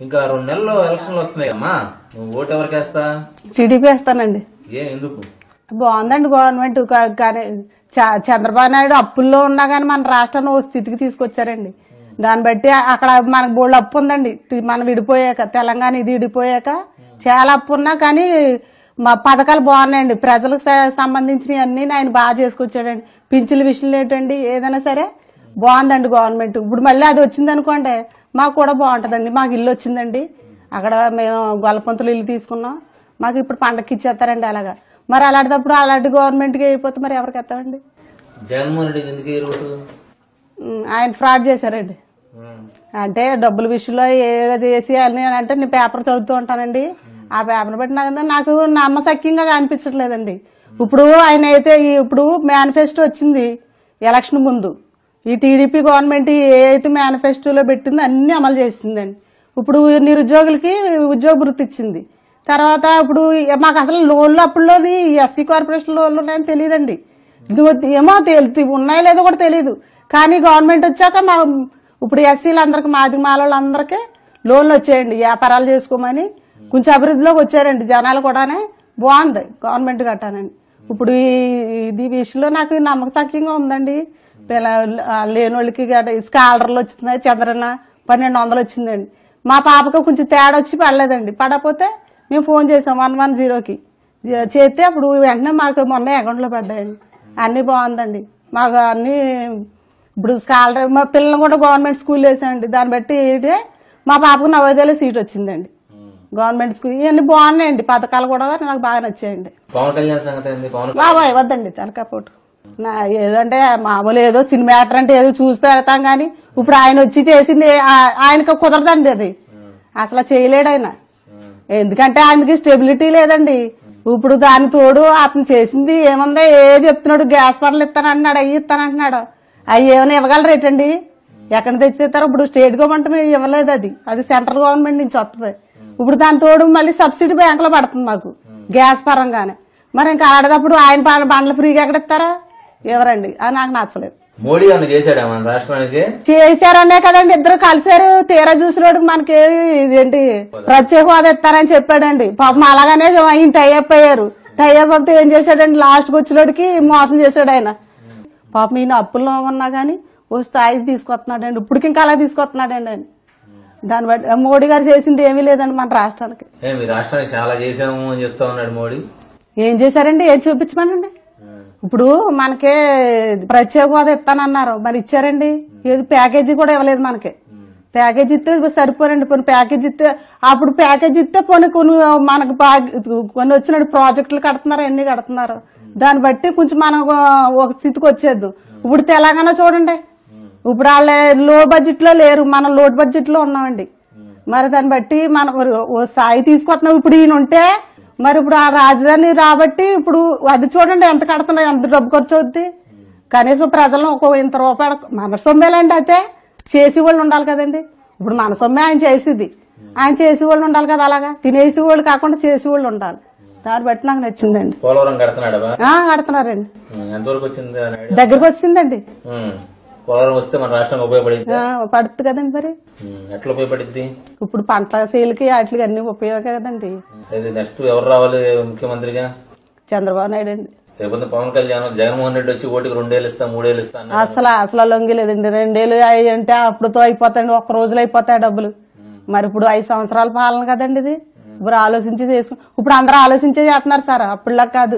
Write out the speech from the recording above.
ఇంకా రెండు నెలల్లో ఎలక్షన్లు వస్తున్నాయి అమ్మా. నువ్వు ఓటు ఎవరికి వేస్తా? టీడీపీ వేస్తానండి. ఏ ఎందుకు? బాగుందండి గవర్నమెంట్ కానీ చంద్రబాబు నాయుడు అప్పుల్లో ఉన్నా కానీ మన రాష్ట్రాన్ని ఓ స్థితికి తీసుకొచ్చారండి. దాన్ని బట్టి అక్కడ మనకు బోల్డ్ అప్పు ఉందండి. మనం విడిపోయాక తెలంగాణ ఇది విడిపోయాక చాలా అప్పు ఉన్నా కానీ మా పథకాలు బాగున్నాయండి. ప్రజలకు సంబంధించినవి అన్ని ఆయన బాగా చేసుకొచ్చాడండి. పింఛన్ల విషయంలో ఏంటండి? ఏదైనా సరే బాగుందండి గవర్నమెంట్. ఇప్పుడు మళ్ళీ అది వచ్చింది అనుకోండి మాకు కూడా బాగుంటుందండి. మాకు ఇల్లు వచ్చిందండి. అక్కడ మేము గొల్లపంతులు ఇల్లు తీసుకున్నాం. మాకు ఇప్పుడు పండక్కి ఇచ్చేస్తారండి అలాగా. మరి అలాంటప్పుడు అలాంటి గవర్నమెంట్కి అయిపోతే మరి ఎవరికి ఎత్తామండి? జగన్మోహన్ ఎందుకు ఉమ్, ఆయన ఫ్రాడ్ చేశారండి. అంటే డబ్బుల విషయంలో ఏదో చేసి అని అంటే నేను పేపర్ చదువుతూ ఉంటానండి. ఆ పేపర్ బట్టి నాకు నాకు నమ్మసక్యంగా అనిపించట్లేదండి ఇప్పుడు ఆయన అయితే ఇప్పుడు మేనిఫెస్టో వచ్చింది ఎలక్షన్ ముందు. ఈ టీడీపీ గవర్నమెంట్ ఏ అయితే మేనిఫెస్టోలో పెట్టిందో అన్ని అమలు చేసిందండి. ఇప్పుడు నిరుద్యోగులకి ఉద్యోగ వృత్తి ఇచ్చింది. తర్వాత ఇప్పుడు మాకు అసలు లోన్లు అప్పుడులోని ఎస్సీ కార్పొరేషన్ లోన్లు ఉన్నాయని తెలియదండి. ఇది ఏమో తెలి ఉన్నాయో లేదో కూడా తెలియదు కానీ గవర్నమెంట్ వచ్చాక మా ఇప్పుడు ఎస్సీలు అందరికి మాది మాలోళ్ళందరికీ లోన్లు వచ్చాయండి. వ్యాపారాలు చేసుకోమని. కొంచెం అభివృద్ధిలోకి వచ్చారండి జనాలు కూడానే. బాగుంది గవర్నమెంట్ కట్టానండి ఇప్పుడు ఈ- ఇది విషయంలో నాకు నమ్మకసక్యంగా ఉందండి. పిల్ల లేని వాళ్ళకి స్కాలర్లు వచ్చినాయి చంద్రన పన్నెండు వందలు వచ్చిందండి. మా పాపకు కొంచెం తేడా వచ్చి పడలేదండి. పడకపోతే మేము ఫోన్ చేసాం వన్ వన్ జీరోకి. చేస్తే అప్పుడు వెంటనే మాకు మొన్న అకౌంట్లో పడ్డాయండి. అన్నీ బాగుందండి. మాకు అన్నీ ఇప్పుడు స్కాలర్ మా పిల్లలు కూడా గవర్నమెంట్ స్కూల్ వేసామండి. దాన్ని బట్టి మా పాపకు నవోదయలో సీట్ వచ్చిందండి. గవర్నమెంట్ స్కూల్ ఇవన్నీ బాగున్నాయండి. పథకాలు కూడా నాకు బాగా నచ్చాయండి. పవన్ కళ్యాణ్ సంగతి ఏంది? పవన్ బాబాయ్ వద్దండి తలకపోటు. నా ఏదంటే మామూలు ఏదో సినిమా యాక్టర్ అంటే ఏదో చూసి పెడతాం కానీ ఇప్పుడు ఆయన వచ్చి చేసింది ఆయనకు కుదరదండి అది. అసలు చేయలేడు ఆయన. ఎందుకంటే ఆయనకి స్టెబిలిటీ లేదండి. ఇప్పుడు దాని తోడు అతను చేసింది ఏముంది? ఏ చెప్తున్నాడు? గ్యాస్ పనులు ఇస్తానంటున్నాడు అయ్యి ఇస్తానంటున్నాడు అవి ఏమైనా ఇవ్వగలరేటండి ఎక్కడ తెచ్చిస్తారు ఇప్పుడు స్టేట్ గవర్నమెంట్ ఇవ్వలేదు అది. అది సెంట్రల్ గవర్నమెంట్ నుంచి వస్తుంది ఇప్పుడు దాని తోడు మళ్ళీ సబ్సిడీ బ్యాంకులో పడుతుంది మాకు. గ్యాస్ పరంగానే. మరి ఇంకా ఆడేటప్పుడు ఆయన బండ్లు ఫ్రీగా ఎక్కడ ఇస్తారా? ఎవరండి? అది నాకు నచ్చలేదు. మోడీ అన్న చేశాడా మన రాష్ట్రానికి? చేశారనే కదండి. ఇద్దరు కలిశారు. తీరా చూసినోడు మనకి ఇదేంటి ప్రత్యేక హోదా ఇస్తారని చెప్పాడండి. పాపం అలాగనే ఆయన టైఅప్ అయ్యారు. టైఅప్ అయితే ఏం చేశాడండి? లాస్ట్కి వచ్చినోడికి మోసం చేశాడు ఆయన. పాపం ఈయన అప్పుల్లో ఉన్నా గానీ ఓ స్థాయికి తీసుకొస్తున్నాడండి. ఇప్పటికి ఇంకా అలా తీసుకొస్తున్నాడండి ఆయన. దాన్ని బట్టి మోడీ గారు చేసింది ఏమీ లేదండి మన రాష్ట్రానికి. ఏ మీ రాష్ట్రానికి చాలా చేశాము అని చెప్తా ఉన్నాడు మోడీ. ఏం చేశారండి? ఏం చూపించమనండి? ఇప్పుడు మనకే ప్రత్యేక హోదా ఇస్తానన్నారు. మరి ఇచ్చారండి? ఏది ప్యాకేజీ కూడా ఇవ్వలేదు మనకి. ప్యాకేజ్ ఇస్తే సరిపోరండి. కొన్ని ప్యాకేజ్ ఇస్తే అప్పుడు ప్యాకేజ్ ఇస్తే కొన్ని కొన్ని మనకు కొన్ని వచ్చినట్టు ప్రాజెక్టులు కడుతున్నారు ఎన్ని కడుతున్నారు. దాన్ని బట్టి కొంచెం మనం ఒక స్థితికి వచ్చేద్దు. ఇప్పుడు తెలంగాణ చూడండి. ఇప్పుడు వాళ్ళ లో బడ్జెట్లో లేరు. మనం లోడ్ బడ్జెట్లో ఉన్నామండి. మరి దాన్ని బట్టి మనం ఓ స్థాయి తీసుకొస్తున్నాం. ఇప్పుడు ఈయన ఉంటే మరి ఇప్పుడు ఆ రాజధాని రాబట్టి ఇప్పుడు అది చూడండి ఎంత కడుతున్నాయి ఎంత డబ్బు ఖర్చు అవుద్ది. కనీసం ప్రజలను ఒక ఇంత రూపాయలు మన సొమ్మేలండి అయితే చేసి వాళ్ళు ఉండాలి కదండి. ఇప్పుడు మన సొమ్మే ఆయన చేసేది. ఆయన చేసి వాళ్ళు ఉండాలి కదా అలాగా? తినేసి వాళ్ళు కాకుండా చేసి వాళ్ళు ఉండాలి. దాన్ని బట్టి నాకు నచ్చిందండి. కడుతున్నారండి? దగ్గరకు వచ్చింది ఉమ్, పోలవరం వస్తే మన రాష్ట్రం ఉపయోగపడింది? పడుతుంది కదండి మరి. ఎట్లా ఉపయోగపడిద్ది? ఇప్పుడు పంట సేలుకి వాటికి అన్ని ఉపయోగం కదండి. అయితే నెక్స్ట్ ఎవరు రావాలి ముఖ్యమంత్రిగా? చంద్రబాబు నాయుడు అండి. రేపొద్దు పవన్ కళ్యాణ్ జగన్మోహన్ రెడ్డి వచ్చి ఓటుకి రెండేళ్ళు ఇస్తా మూడేళ్ళు ఇస్తా అన్నాడు. అసలు అసలు లొంగి లేదండి. రెండేళ్ళు అంటే అప్పుడుతో అయిపోతాయండి ఒక్క రోజులో అయిపోతాయి డబ్బులు. మరి ఇప్పుడు ఐదు సంవత్సరాల పాలన కదండి ఇది. ఇప్పుడు ఆలోచించి చేసుకు ఇప్పుడు అందరూ ఆలోచించే చేస్తున్నారు సార్. అప్పుడులా కాదు.